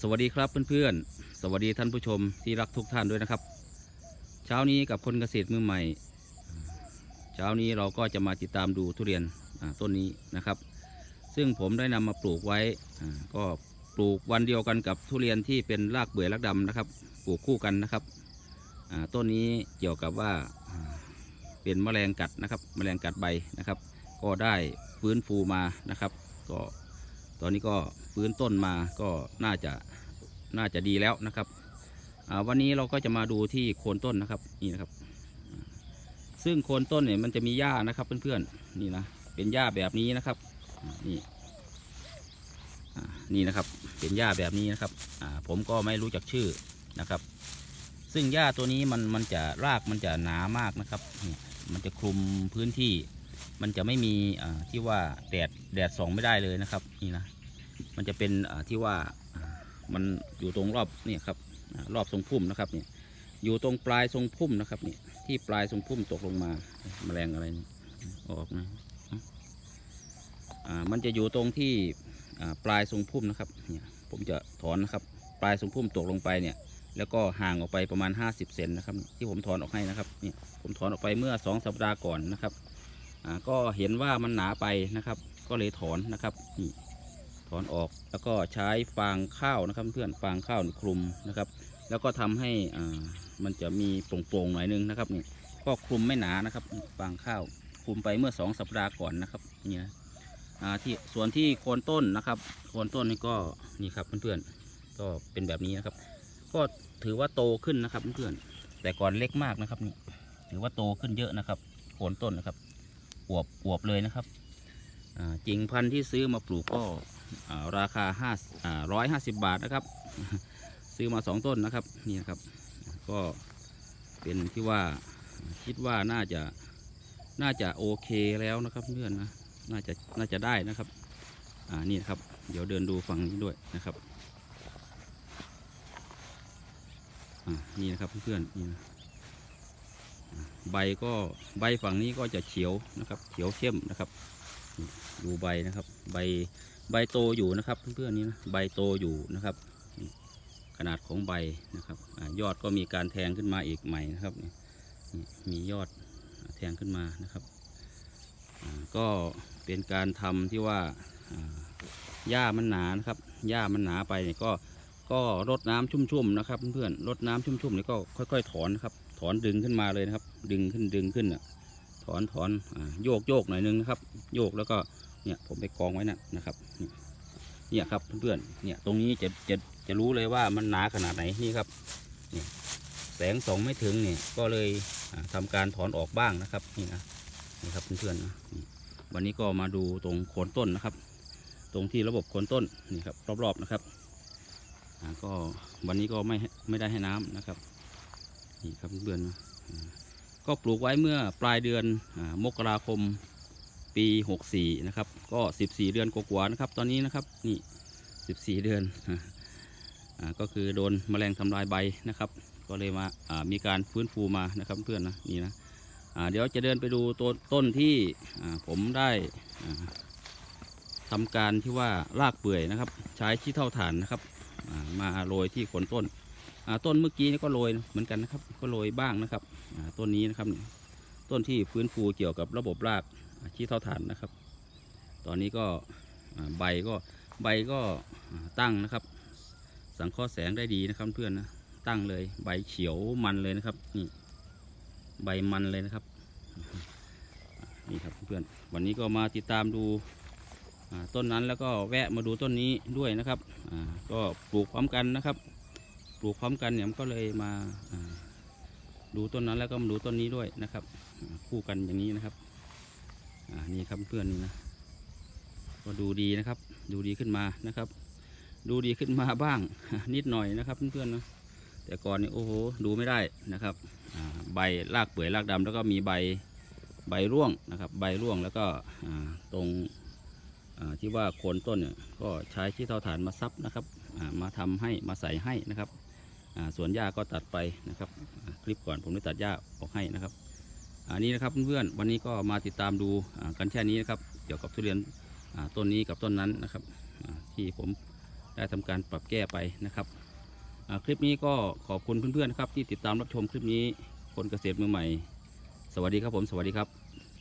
สวัสดีครับเพื่อนๆ สวัสดีท่านผู้ชมที่รักทุกท่านด้วยนะครับ เช้านี้กับคนเกษตรมือใหม่ เช้านี้เราก็จะมาติดตามดูทุเรียนต้นนี้นะครับ ซึ่งผมได้นำมาปลูกไว้ก็ปลูกวันเดียวกันกับทุเรียนที่เป็นรากเบื่อรากดำนะครับ ปลูกคู่กันนะครับต้นนี้เกี่ยวกับว่าอ่าเป็นแมลงกัดนะครับ แมลงกัดใบนะครับ ก็ได้ฟื้นฟูมานะครับ ก็ ตอนนี้ก็ฟื้นต้นมาก็น่าจะน่าจะดีแล้วนะครับวันนี้เราก็จะมาดูที่โคนต้นนะครับนี่นะครับ ซึ่งโคนต้นเนี่ยมันจะมีหญ้านะครับเพื่อนๆนี่นะเป็นหญ้าแบบนี้นะครับนี่นี่นะครับเป็นหญ้าแบบนี้นะครับผมก็ไม่รู้จักชื่อนะครับ ซึ่งหญ้าตัวนี้มันมันจะรากมันจะหนามากนะครับ มันจะคลุมพื้นที่ มันจะไม่มีที่ว่าแดด แดดส่องไม่ได้เลยนะครับนี่นะมันจะเป็นที่ว่ามันอยู่ตรงรอบนี่ครับรอบทรงพุ่มนะครับเนี่ยอยู่ตรงปลายทรงพุ่มนะครับเนี่ยที่ปลายทรงพุ่มตกลงมาแมลงอะไรออกนะมันจะอยู่ตรงที่ปลายทรงพุ่มนะครับเนี่ยผมจะถอนนะครับปลายทรงพุ่มตกลงไปเนี่ยแล้วก็ห่างออกไปประมาณ 50 เซนนะครับ ที่ผมถอนออกให้นะครับเนี่ยผมถอนออกไปเมื่อ 2 สัปดาห์ก่อนนะครับก็เห็นว่ามันหนาไปนะครับ ก็เลยถอนนะครับนี่ถอนออกแล้วก็ใช้ฟางข้าวนะครับเพื่อนฟางข้าวคลุมนะครับ แล้วก็ทำให้อ่ามันจะมีโปร่งๆหน่อยนึงนะครับนี่ก็คลุมไม่หนานะครับฟางข้าวคลุมไปเมื่อสองสัปดาห์ก่อนนะครับนี่นะอ่าที่ส่วนที่โคนต้นนะครับโคนต้นนี่ก็นี่ครับเพื่อนๆก็เป็นแบบนี้นะครับ ก็ถือว่าโตขึ้นนะครับเพื่อนๆแต่ก่อนเล็กมากนะครับนี่ถือว่าโตขึ้นเยอะนะครับโคนต้นนะครับอวบอวบเลยนะครับ อ่ากิ่งพันธุ์ที่ซื้อมาปลูกก็ราคาห้าร้อยห้าสิบบาทนะครับ ซื้อมาสองต้นนะครับนี่นะครับ ก็เป็นที่ว่าคิดว่าน่าจะน่าจะโอเคแล้วนะครับเพื่อนนะน่าจะน่าจะได้นะครับอ่านี่นครับ เดี๋ยวเดินดูฝั่งนี้ด้วยนะครับอ่านี่นะครับเพื่อนนี่นะใบก็ใบฝั่งนี้ก็จะเขียวนะครับ เขียวเข้มนะครับ ดูใบนะครับ ใบใบโตอยู่นะครับ เพื่อนๆนี่นะใบโตอยู่นะครับ ขนาดของใบนะครับอยอดก็มีการแทงขึ้นมาอีกใหม่นะครับมียอดแทงขึ้นมานะครับก็เป็นการทำที่ว่าหญ้ามันหนานะครับหญ้ามันหนาไปเนี่ยก็ก็รดน้ำชุ่มๆนะครับ เพื่อนๆรดน้ำชุ่มๆนี่ก็ค่อย ๆ ถอนนะครับ ถอนดึงขึ้นมาเลยนะครับ ดึงขึ้นดึงขึ้นอะ ถอนถอนโยกโยกหน่อยนึงนะครับ โยกแล้วก็เนี่ยผมไปกองไว้นะนะครับ เนี่ยครับเพื่อนๆเนี่ยตรงนี้จะจะจะรู้เลยว่ามันหนาขนาดไหนนี่ครับเนี่ยแสงสองไม่ถึงเนี่ยก็เลยอ่าทำการถอนออกบ้างนะครับนี่นะนี่ครับเพื่อนๆนะวันนี้ก็มาดูตรงโคนต้นนะครับ ตรงที่ระบบโคนต้นนี่ครับรอบๆนะครับก็วันนี้ก็ไม่ไม่ได้ให้น้ำนะครับนี่ครับเพื่อนๆนะ ก็ปลูกไว้เมื่อปลายเดือนอมกราคมปี 64 นะครับ ก็ 14 เดือนกว่าๆนะครับ ตอนนี้นะครับ นี่ 14 เดือนอก็คือโดนแมลงทำลายใบนะครับ ก็เลยมาามีการฟื้นฟูมานะครับเพื่อนนะนี่นะเดี๋ยวจะเดินไปดูต้นต้นที่ผมได้อ่าทำการที่ว่ารากเปื่อยนะครับ ใช้ขี้เท่าฐานนะครับามาโรยที่โคนต้น ต้นเมื่อกี้นี่ก็โรยเหมือนกันนะครับ ก็โรยบ้างนะครับต้นนี้นะครับต้นที่ฟื้นฟูเกี่ยวกับระบบรากอ่าขี้เท่าฐานนะครับ ตอนนี้ก็ใบก็ใบก็ตั้งนะครับ สังเคราะห์แสงได้ดีนะครับเพื่อนนะตั้งเลยใบเขียวมันเลยนะครับนี่ใบมันเลยนะครับนี่ครับเพื่อนวันนี้ก็มาติดตามดูต้นนั้นแล้วก็แวะมาดูต้นนี้ด้วยนะครับก็ปลูกพร้อมกันนะครับ ปลูกพร้อมกันเนี่ยมันก็เลยมาดูต้นนั้นแล้วก็มาดูต้นนี้ด้วยนะครับคู่กันอย่างนี้นะครับนี่ครับเพื่อนนี่นะก็ดูดีนะครับ ดูดีขึ้นมานะครับ ดูดีขึ้นมาบ้างนิดหน่อยนะครับเพื่อนๆนะแต่ก่อนนี่โอ้โหดูไม่ได้นะครับใบรากเปื่อยรากดำแล้วก็มีใบใบร่วงนะครับ ใบร่วงแล้วก็ตรงที่ว่าโคนต้นเนี่ยก็ใช้ที่เท่าฐานมาซับนะครับมาทำให้มาใส่ให้นะครับ ส่วนหญ้าก็ตัดไปนะครับ คลิปก่อนผมได้ตัดหญ้าออกให้นะครับอันนี้นะครับเพื่อนๆวันนี้ก็มาติดตามดูกันแค่นี้นะครับ เกี่ยวกับทุเรียนต้นนี้กับต้นนั้นนะครับที่ผมได้ทำการปรับแก้ไปนะครับคลิปนี้ก็ขอบคุณเพื่อนๆนะครับที่ติดตามรับชมคลิปนี้คนเกษตรมือใหม่ สวัสดีครับผมสวัสดีครับ